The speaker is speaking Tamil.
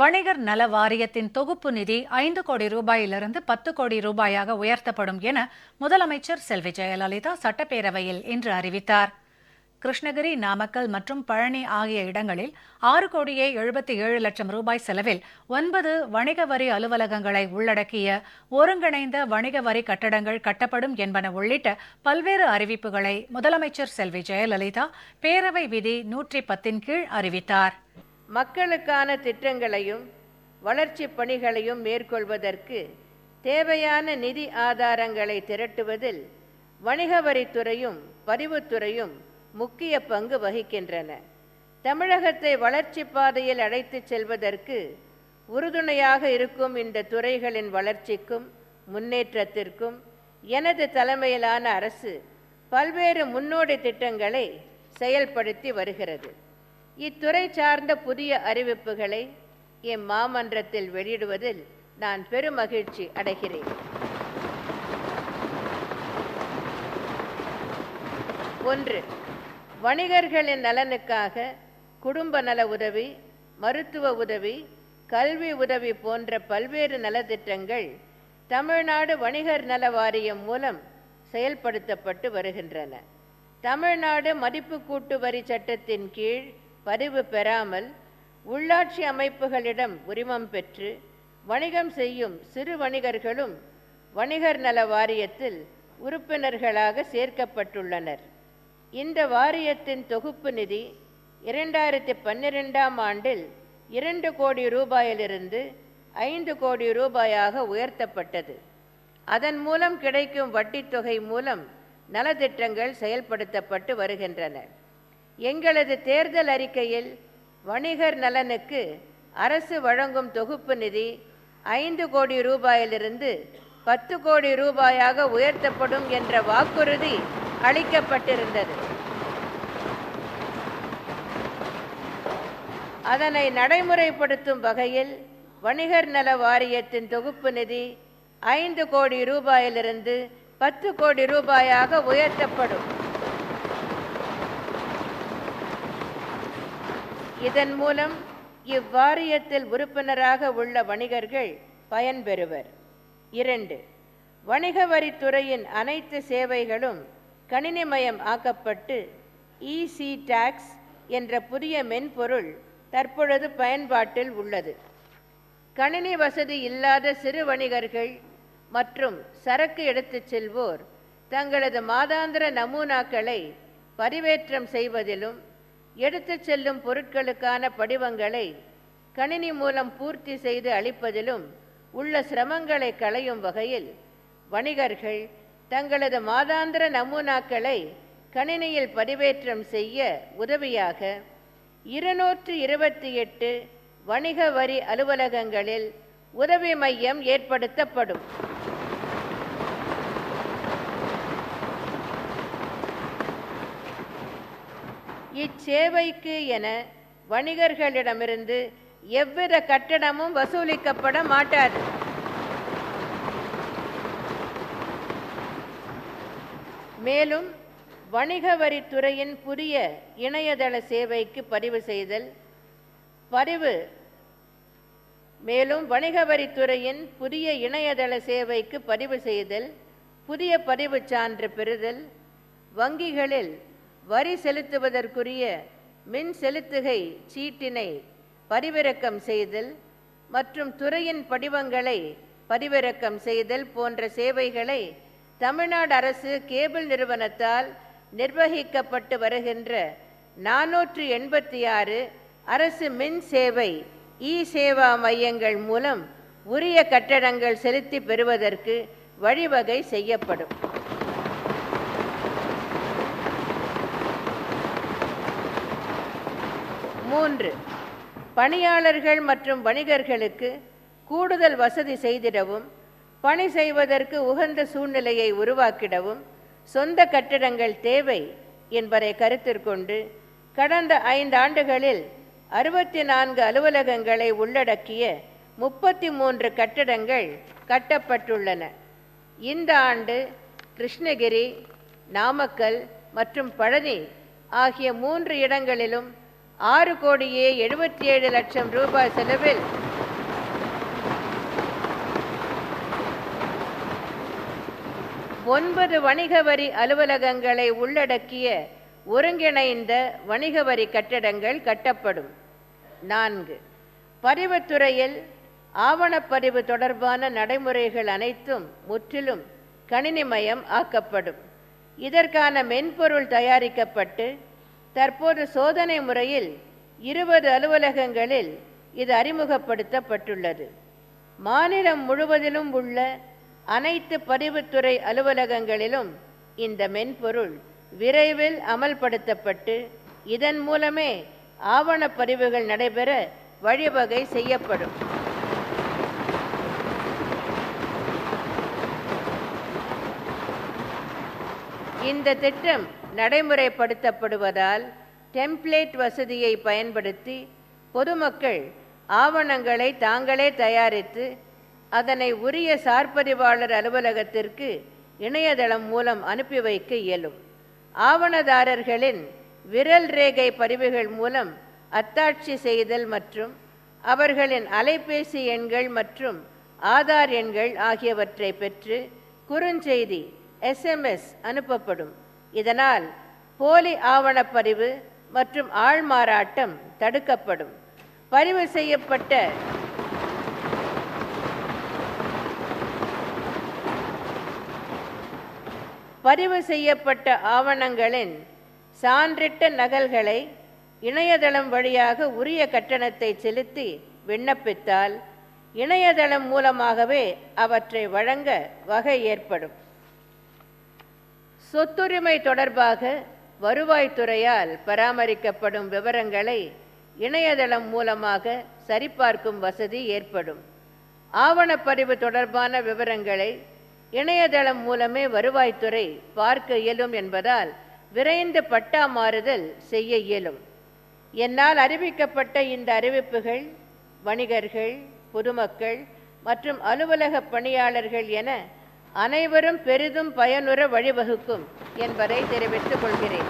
வணிகர் நல வாரியத்தின் தொகுப்பு நிதி ஐந்து கோடி ரூபாயிலிருந்து பத்து கோடி ரூபாயாக உயர்த்தப்படும் என முதலமைச்சர் செல்வி ஜெயலலிதா சட்டப்பேரவையில் இன்று அறிவித்தார். கிருஷ்ணகிரி நாமக்கல் மற்றும் பழனி ஆகிய இடங்களில் ஆறு கோடியே எழுபத்தி ஏழு லட்சம் ரூபாய் செலவில் ஒன்பது வணிக வரி அலுவலகங்களை உள்ளடக்கிய ஒருங்கிணைந்த வணிக வரி கட்டடங்கள் கட்டப்படும் என்பன உள்ளிட்ட பல்வேறு அறிவிப்புகளை முதலமைச்சர் செல்வி ஜெயலலிதா பேரவை விதி நூற்றி பத்தின் கீழ் அறிவித்தார். மக்களுக்கான திட்டங்களையும் வளர்ச்சி பணிகளையும் மேற்கொள்வதற்கு தேவையான நிதி ஆதாரங்களை திரட்டுவதில் வணிக வரித்துறையும் பதிவுத்துறையும் முக்கிய பங்கு வகிக்கின்றன. தமிழகத்தை வளர்ச்சி பாதையில் அழைத்துச் செல்வதற்கு உறுதுணையாக இருக்கும் இந்த துறைகளின் வளர்ச்சிக்கும் முன்னேற்றத்திற்கும் எனது தலைமையிலான அரசு பல்வேறு முன்னோடி திட்டங்களை செயல்படுத்தி வருகிறது. இத்துறை சார்ந்த புதிய அறிவிப்புகளை என் மாமன்றத்தில் வெளியிடுவதில் நான் பெருமகிழ்ச்சி அடைகிறேன். ஒன்று வணிகர்களின் நலனுக்காக குடும்ப நல உதவி மருத்துவ உதவி கல்வி உதவி போன்ற பல்வேறு நலத்திட்டங்கள் தமிழ்நாடு வணிகர் நல வாரியம் மூலம் செயல்படுத்தப்பட்டு வருகின்றன. தமிழ்நாடு மதிப்பு கூட்டு வரி சட்டத்தின் கீழ் பதிவு பெறாமல் உள்ளாட்சி அமைப்புகளிடம் உரிமம் பெற்று வணிகம் செய்யும் சிறு வணிகர்களும் வணிகர் நல வாரியத்தில் உறுப்பினர்களாக சேர்க்கப்பட்டுள்ளனர். இந்த வாரியத்தின் தொகுப்பு நிதி இரண்டாயிரத்தி பன்னிரெண்டாம் ஆண்டில் இரண்டு கோடி ரூபாயிலிருந்து ஐந்து கோடி ரூபாயாக உயர்த்தப்பட்டது. அதன் மூலம் கிடைக்கும் வட்டித் தொகை மூலம் நலத்திட்டங்கள் செயல்படுத்தப்பட்டு வருகின்றன. எங்களது தேர்தல் அறிக்கையில் வணிகர் நலனுக்கு அரசு வழங்கும் தொகுப்பு நிதி ஐந்து கோடி ரூபாயிலிருந்து பத்து கோடி ரூபாயாக உயர்த்தப்படும் என்ற வாக்குறுதி அளிக்கப்பட்டிருந்தது. அதனை நடைமுறைப்படுத்தும் வகையில் வணிகர் நல வாரியத்தின் தொகுப்பு நிதி ஐந்து கோடி ரூபாயிலிருந்து பத்து கோடி ரூபாயாக உயர்த்தப்படும். இதன் மூலம் இவ்வாரியத்தில் உறுப்பினராக உள்ள வணிகர்கள் பயன்பெறுவர் இரண்டு வணிக வரித்துறையின் அனைத்து சேவைகளும் கணினிமயம் ஆக்கப்பட்டு இசி டாக்ஸ் என்ற புதிய மென்பொருள் தற்பொழுது பயன்பாட்டில் உள்ளது. கணினி வசதி இல்லாத சிறு வணிகர்கள் மற்றும் சரக்கு எடுத்துச் செல்வோர் தங்களது மாதாந்திர நமூனாக்களை பதிவேற்றம் செய்வதிலும் எடுத்து செல்லும் பொருட்களுக்கான படிவங்களை கணினி மூலம் பூர்த்தி செய்து அளிப்பதிலும் உள்ள சிரமங்களை களையும் வகையில் வணிகர்கள் தங்களது மாதாந்திர நமூனாக்களை கணினியில் பதிவேற்றம் செய்ய உதவியாக இருநூற்று இருபத்தி எட்டு வணிக வரி அலுவலகங்களில் உதவி மையம் ஏற்படுத்தப்படும். இச்சேவைக்கு என வணிகர்களிடமிருந்து எவ்வித கட்டணமும் வசூலிக்கப்பட மாட்டாது மேலும் வணிக வரித்துறையின் புதிய இணையதள சேவைக்கு பதிவு செய்தல் பதிவு. மேலும் வணிக வரித்துறையின் புதிய இணையதள சேவைக்கு பதிவு செய்தல் புதிய பதிவுச் சான்று பெறுதல் வங்கிகளில் வரி செலுத்துவதற்குரிய மின் செலுத்துகை சீட்டினை பதிவிறக்கம் செய்தல் மற்றும் துறையின் படிவங்களை பதிவிறக்கம் செய்தல் போன்ற சேவைகளை தமிழ்நாடு அரசு கேபிள் நிறுவனத்தால் நிர்வகிக்கப்பட்டு வருகின்ற நானூற்று எண்பத்தி ஆறு அரசு மின் சேவை இ சேவா மையங்கள் மூலம் உரிய கட்டணங்கள் செலுத்தி பெறுவதற்கு வழிவகை செய்யப்படும். மூன்று. பணியாளர்கள் மற்றும் வணிகர்களுக்கு கூடுதல் வசதி செய்திடவும் பணி செய்வதற்கு உகந்த சூழ்நிலையை உருவாக்கிடவும் சொந்த கட்டிடங்கள் தேவை என்பதை கருத்திற்கொண்டு கடந்த ஐந்து ஆண்டுகளில் அறுபத்தி நான்கு அலுவலகங்களை உள்ளடக்கிய முப்பத்தி மூன்று கட்டடங்கள் கட்டப்பட்டுள்ளன. இந்த ஆண்டு கிருஷ்ணகிரி நாமக்கல் மற்றும் பழனி ஆகிய மூன்று இடங்களிலும் ஆறு கோடியே எழுபத்தி ஏழு லட்சம் ரூபாய் செலவில் ஒன்பது வணிக வரி அலுவலகங்களை உள்ளடக்கிய ஒருங்கிணைந்த வணிக வரி கட்டடங்கள் கட்டப்படும். நான்கு பதிவுத்துறையில் ஆவணப்பதிவு தொடர்பான நடைமுறைகள் அனைத்தும் முற்றிலும் கணினிமயம் ஆக்கப்படும். இதற்கான மென்பொருள் தயாரிக்கப்பட்டு தற்போது சோதனை முறையில் இருபது அலுவலகங்களில் இது அறிமுகப்படுத்தப்பட்டுள்ளது. மாநிலம் முழுவதிலும் உள்ள அனைத்து பதிவுத்துறை அலுவலகங்களிலும் இந்த மென்பொருள் விரைவில் அமல்படுத்தப்பட்டு இதன் மூலமே ஆவணப்பதிவுகள் நடைபெற வழிவகை செய்யப்படும். இந்த திட்டம் நடைமுறைப்படுத்தப்படுவதால் டெம்ப்ளேட் வசதியை பயன்படுத்தி பொதுமக்கள் ஆவணங்களை தாங்களே தயாரித்து அதனை உரிய சார்பதிவாளர் அலுவலகத்திற்கு இணையதளம் மூலம் அனுப்பி வைக்க இயலும். ஆவணதாரர்களின் விரல் ரேகை பதிவுகள் மூலம் அத்தாட்சி செய்தல் மற்றும் அவர்களின் அலைபேசி எண்கள் மற்றும் ஆதார் எண்கள் ஆகியவற்றை பெற்று குறுஞ்செய்தி எஸ்எம்எஸ் அனுப்பப்படும். இதனால் போலி ஆவணப்பதிவு மற்றும் ஆள்மாறாட்டம் தடுக்கப்படும். பதிவு செய்யப்பட்ட பதிவு செய்யப்பட்ட ஆவணங்களின் சான்றிட்ட நகல்களை இணையதளம் வழியாக உரிய கட்டணத்தை செலுத்தி விண்ணப்பித்தால் இணையதளம் மூலமாகவே அவற்றை வழங்க வகை ஏற்படும். சொத்துரிமை தொடர்பாக வருவாய்த்துறையால் பராமரிக்கப்படும் விவரங்களை இணையதளம் மூலமாக சரிபார்க்கும் வசதி ஏற்படும். ஆவணப்பதிவு தொடர்பான விவரங்களை இணையதளம் மூலமே வருவாய்த்துறை பார்க்க இயலும் என்பதால் விரைந்து பட்டா மாறுதல் செய்ய இயலும். என்னால் அறிவிக்கப்பட்ட இந்த அறிவிப்புகள் வணிகர்கள் பொதுமக்கள் மற்றும் அலுவலக பணியாளர்கள் என அனைவரும் பெரிதும் பயனுற வழிவகுக்கும் என்பதை தெரிவித்துக் கொள்கிறேன்.